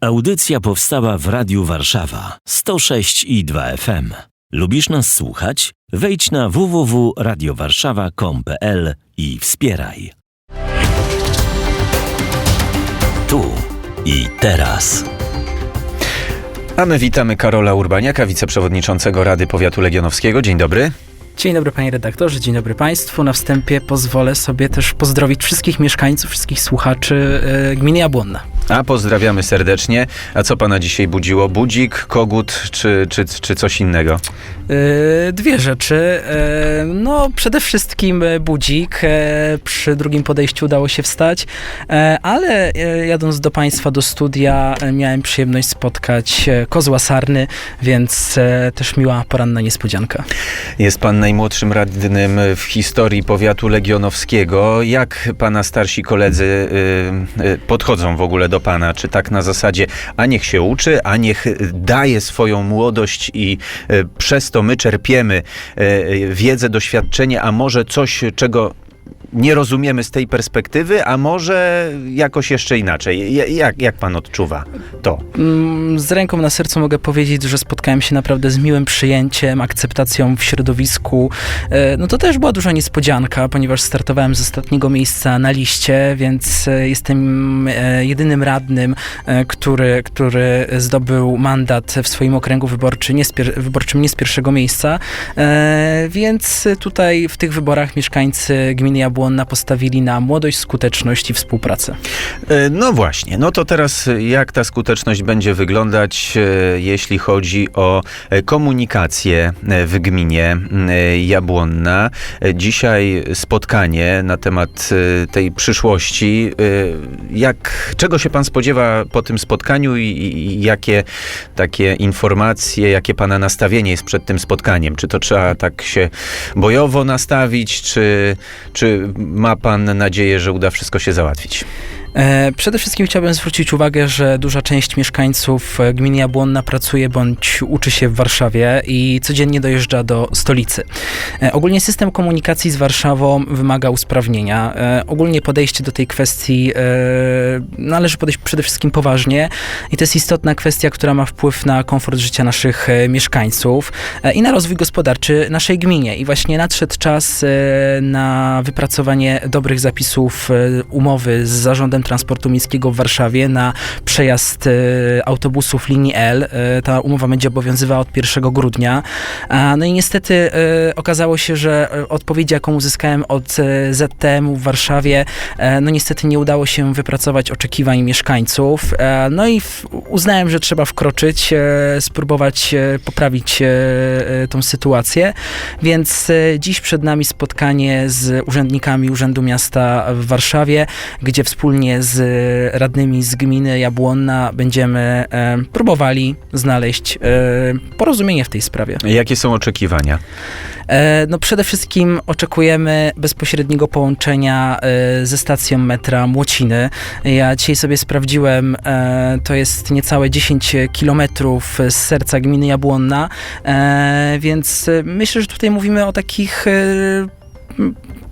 Audycja powstała w Radiu Warszawa 106 i 2 FM. Lubisz nas słuchać? Wejdź na www.radiowarszawa.com.pl i wspieraj. Tu i teraz. A my witamy Karola Urbaniaka, wiceprzewodniczącego Rady Powiatu Legionowskiego. Dzień dobry. Dzień dobry panie redaktorze, dzień dobry państwu. Na wstępie pozwolę sobie też pozdrowić wszystkich mieszkańców, wszystkich słuchaczy e, gminy Jabłonna. A pozdrawiamy serdecznie. A co pana dzisiaj budziło? Budzik, kogut czy, czy, czy coś innego? E, dwie rzeczy. E, no, przede wszystkim budzik. E, przy drugim podejściu udało się wstać, ale jadąc do państwa do studia miałem przyjemność spotkać kozła sarny, więc też miła poranna niespodzianka. Jest pan najmłodszym radnym w historii powiatu legionowskiego. Jak pana starsi koledzy y, y, podchodzą w ogóle do pana? Czy tak na zasadzie, a niech się uczy, a niech daje swoją młodość i y, przez to my czerpiemy y, wiedzę, doświadczenie, a może coś, czego nie rozumiemy z tej perspektywy, a może jakoś jeszcze inaczej. Ja- Jak, jak pan odczuwa to? Mm, Z ręką na sercu mogę powiedzieć, że spotkałem się naprawdę z miłym przyjęciem, akceptacją w środowisku. E, No to też była duża niespodzianka, ponieważ startowałem z ostatniego miejsca na liście, więc e, jestem e, jedynym radnym, który, który zdobył mandat w swoim okręgu wyborczy, nie wyborczym nie z pierwszego miejsca. Więc tutaj w tych wyborach mieszkańcy gminy Jabłonna postawili na młodość, skuteczność i współpracę. E, No właśnie, no to teraz e, jak ta skuteczność będzie wyglądać, e, jeśli chodzi o komunikację w gminie Jabłonna. Dzisiaj spotkanie na temat tej przyszłości. Jak, czego się pan spodziewa po tym spotkaniu i i jakie takie informacje, jakie pana nastawienie jest przed tym spotkaniem? Czy to trzeba tak się bojowo nastawić, czy, czy ma pan nadzieję, że uda wszystko się załatwić? E, Przede wszystkim chciałbym zwrócić uwagę, że duża część mieszkańców e, gminy Jabłonna pracuje bądź uczy się w Warszawie i codziennie dojeżdża do stolicy. E, Ogólnie system komunikacji z Warszawą wymaga usprawnienia. Ogólnie podejście do tej kwestii należy podejść przede wszystkim poważnie i to jest istotna kwestia, która ma wpływ na komfort życia naszych mieszkańców i na rozwój gospodarczy naszej gminie. I właśnie nadszedł czas na wypracowanie dobrych zapisów umowy z Zarządem Transportu Miejskiego w Warszawie na przejazd e, autobusów linii L. E, Ta umowa będzie obowiązywała od 1 grudnia. No i niestety e, okazało się, że odpowiedź, jaką uzyskałem od ZTM-u w Warszawie, no niestety nie udało się wypracować oczekiwań mieszkańców. No i uznałem, że trzeba wkroczyć, spróbować poprawić tą sytuację. Więc dziś przed nami spotkanie z urzędnikami Urzędu Miasta w Warszawie, gdzie wspólnie z e, radnymi z gminy Jabłonna będziemy e, próbowali znaleźć e, porozumienie w tej sprawie. Jakie są oczekiwania? E, No przede wszystkim oczekujemy bezpośredniego połączenia e, ze stacją metra Młociny. Ja dzisiaj sobie sprawdziłem, e, to jest niecałe 10 kilometrów z serca gminy Jabłonna, więc myślę, że tutaj mówimy o takich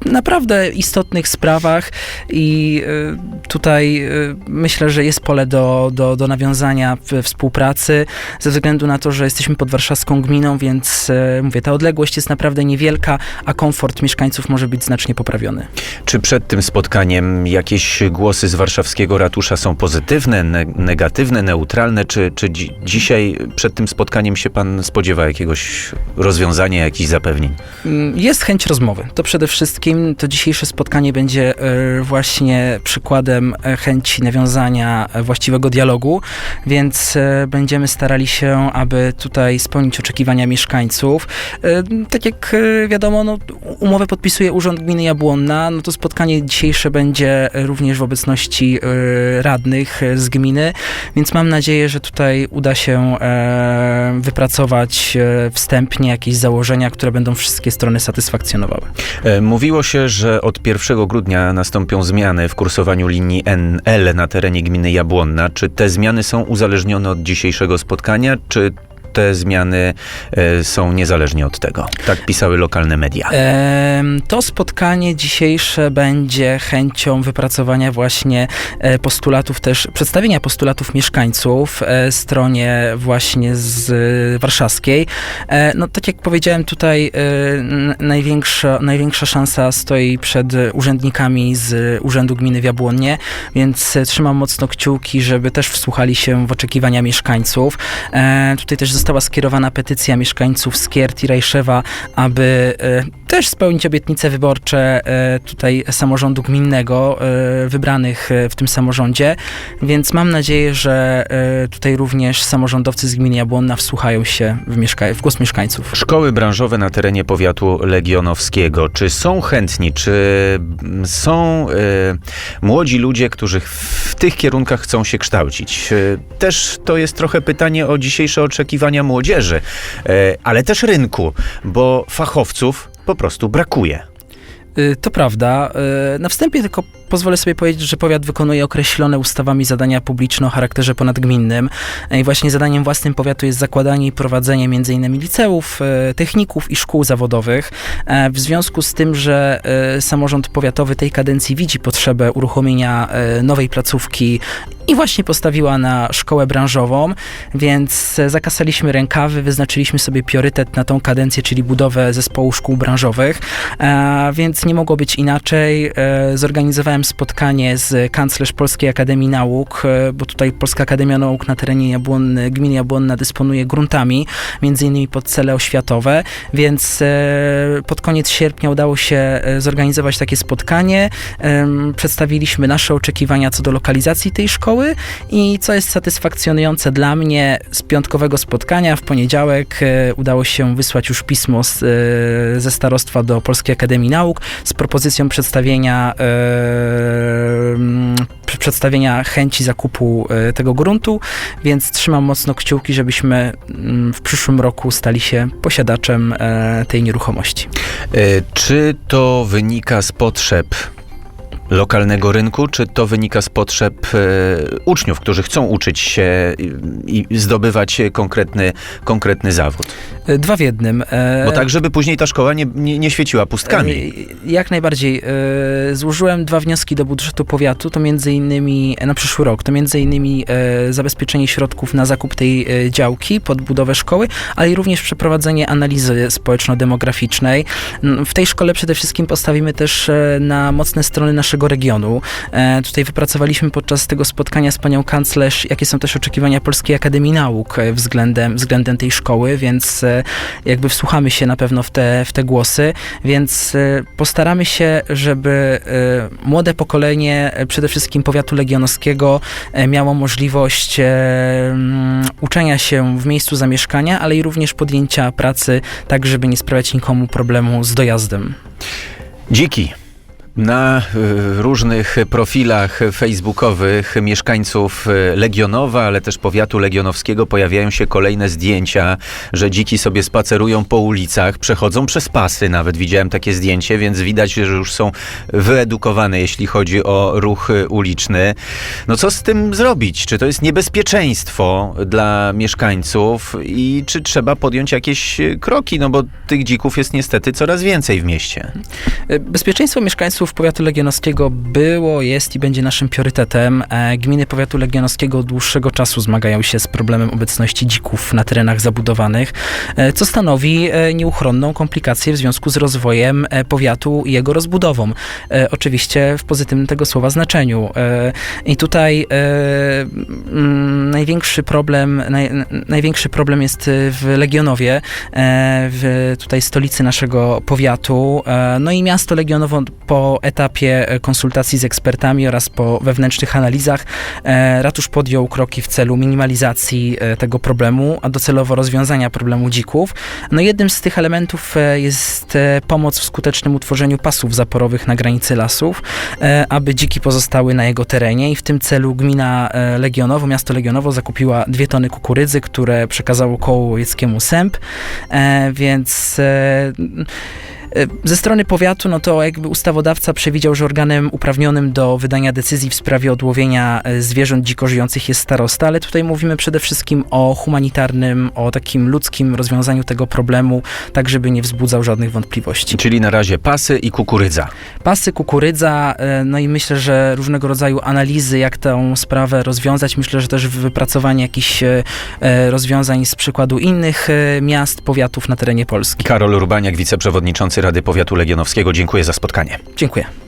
naprawdę istotnych sprawach i e, tutaj e, myślę, że jest pole do, do, do nawiązania współpracy ze względu na to, że jesteśmy pod warszawską gminą, więc e, mówię, ta odległość jest naprawdę niewielka, a komfort mieszkańców może być znacznie poprawiony. Czy przed tym spotkaniem jakieś głosy z warszawskiego ratusza są pozytywne, ne- negatywne, neutralne? Czy, czy dzi- dzisiaj przed tym spotkaniem się pan spodziewa jakiegoś rozwiązania, jakichś zapewnień? Mm, Jest chęć rozmowy. To przede wszystkim to dzisiejsze spotkanie będzie e, właśnie przykładem e, chęci nawiązania e, właściwego dialogu, więc będziemy starali się, aby tutaj spełnić oczekiwania mieszkańców. Tak jak wiadomo, no, umowę podpisuje Urząd Gminy Jabłonna, no to spotkanie dzisiejsze będzie również w obecności radnych z gminy, więc mam nadzieję, że tutaj uda się wypracować wstępnie jakieś założenia, które będą wszystkie strony satysfakcjonowały. Mówiło się, że od 1 grudnia nastąpią zmiany w kursowaniu linii NL na terenie gminy Jabłonna. Czy te zmiany są uzależnione od dzisiejszego spotkania, czy te zmiany e, są niezależnie od tego. Tak pisały lokalne media. To spotkanie dzisiejsze będzie chęcią wypracowania właśnie e, postulatów też, przedstawienia postulatów mieszkańców e, stronie właśnie z warszawskiej. No tak jak powiedziałem tutaj największa, największa szansa stoi przed urzędnikami z Urzędu Gminy w Jabłonnie, więc trzymam mocno kciuki, żeby też wsłuchali się w oczekiwania mieszkańców. Tutaj też została skierowana petycja mieszkańców Skiert i Rajszewa, aby e, też spełnić obietnice wyborcze e, tutaj samorządu gminnego, e, wybranych e, w tym samorządzie, więc mam nadzieję, że tutaj również samorządowcy z gminy Jabłonna wsłuchają się w, mieszka- w głos mieszkańców. Szkoły branżowe na terenie powiatu legionowskiego. Czy są chętni, czy są młodzi ludzie, którzy w tych kierunkach chcą się kształcić? Też to jest trochę pytanie o dzisiejsze oczekiwania młodzieży, ale też rynku, bo fachowców po prostu brakuje. Y, To prawda. Y, Na wstępie tylko pozwolę sobie powiedzieć, że powiat wykonuje określone ustawami zadania publiczne o charakterze ponadgminnym Y, i właśnie zadaniem własnym powiatu jest zakładanie i prowadzenie m.in. liceów, y, techników i szkół zawodowych. E, W związku z tym, że samorząd powiatowy tej kadencji widzi potrzebę uruchomienia nowej placówki i właśnie postawiła na szkołę branżową, więc e, zakasaliśmy rękawy, wyznaczyliśmy sobie priorytet na tą kadencję, czyli budowę zespołu szkół branżowych, e, więc nie mogło być inaczej. E, spotkanie z kanclerz Polskiej Akademii Nauk, e, bo tutaj Polska Akademia Nauk na terenie Jabłonny, gminy Jabłonna dysponuje gruntami, między innymi pod cele oświatowe, więc e, pod koniec sierpnia udało się e, zorganizować takie spotkanie. Przedstawiliśmy nasze oczekiwania co do lokalizacji tej szkoły i co jest satysfakcjonujące dla mnie z piątkowego spotkania w poniedziałek udało się wysłać już pismo z, ze starostwa do Polskiej Akademii Nauk z propozycją przedstawienia pr- przedstawienia chęci zakupu e, tego gruntu, więc trzymam mocno kciuki, żebyśmy mm, w przyszłym roku stali się posiadaczem e, tej nieruchomości. E, Czy to wynika z potrzeb lokalnego rynku, czy to wynika z potrzeb e, uczniów, którzy chcą uczyć się i, i zdobywać konkretny, konkretny zawód? E, Dwa w jednym. E, Bo tak, żeby później ta szkoła nie, nie, nie świeciła pustkami. E, Jak najbardziej. E, Złożyłem dwa wnioski do budżetu powiatu, to między innymi e, na przyszły rok, to między innymi e, zabezpieczenie środków na zakup tej e, działki pod budowę szkoły, ale i również przeprowadzenie analizy społeczno-demograficznej. W tej szkole przede wszystkim postawimy też e, na mocne strony naszego regionu. E, Tutaj wypracowaliśmy podczas tego spotkania z panią kanclerz, jakie są też oczekiwania Polskiej Akademii Nauk e, względem, względem tej szkoły, więc e, jakby wsłuchamy się na pewno w te, w te głosy, więc postaramy się, żeby młode pokolenie, przede wszystkim powiatu legionowskiego, miało możliwość mm, uczenia się w miejscu zamieszkania, ale i również podjęcia pracy, tak żeby nie sprawiać nikomu problemu z dojazdem. Dziki. Na y, różnych profilach facebookowych mieszkańców y, Legionowa, ale też powiatu legionowskiego pojawiają się kolejne zdjęcia, że dziki sobie spacerują po ulicach, przechodzą przez pasy, nawet widziałem takie zdjęcie, więc widać, że już są wyedukowane, jeśli chodzi o ruch y, uliczny. No co z tym zrobić? Czy to jest niebezpieczeństwo dla mieszkańców i czy trzeba podjąć jakieś kroki? No bo tych dzików jest niestety coraz więcej w mieście. Bezpieczeństwo mieszkańców powiatu legionowskiego było, jest i będzie naszym priorytetem. E, Gminy powiatu legionowskiego od dłuższego czasu zmagają się z problemem obecności dzików na terenach zabudowanych, e, co stanowi e, nieuchronną komplikację w związku z rozwojem powiatu i jego rozbudową. Oczywiście w pozytywnym tego słowa znaczeniu. I tutaj mm, największy problem, naj, największy problem jest w Legionowie, w tutaj stolicy naszego powiatu. No i miasto Legionowo po etapie e, konsultacji z ekspertami oraz po wewnętrznych analizach e, ratusz podjął kroki w celu minimalizacji e, tego problemu, a docelowo rozwiązania problemu dzików. No jednym z tych elementów jest pomoc w skutecznym utworzeniu pasów zaporowych na granicy lasów, aby dziki pozostały na jego terenie i w tym celu gmina Legionowo, miasto Legionowo zakupiła dwie tony kukurydzy, które przekazało kołu łowieckiemu SEMP, e, więc Ze strony powiatu, no to jakby ustawodawca przewidział, że organem uprawnionym do wydania decyzji w sprawie odłowienia e, zwierząt dziko żyjących jest starosta, ale tutaj mówimy przede wszystkim o humanitarnym, o takim ludzkim rozwiązaniu tego problemu, tak żeby nie wzbudzał żadnych wątpliwości. Czyli na razie pasy i kukurydza. Pasy, kukurydza, e, no i myślę, że różnego rodzaju analizy, jak tę sprawę rozwiązać. Myślę, że też wypracowanie jakichś e, e, rozwiązań z przykładu innych e, miast, powiatów na terenie Polski. Karol Urbaniak, wiceprzewodniczący Rady Powiatu Legionowskiego. Dziękuję za spotkanie. Dziękuję.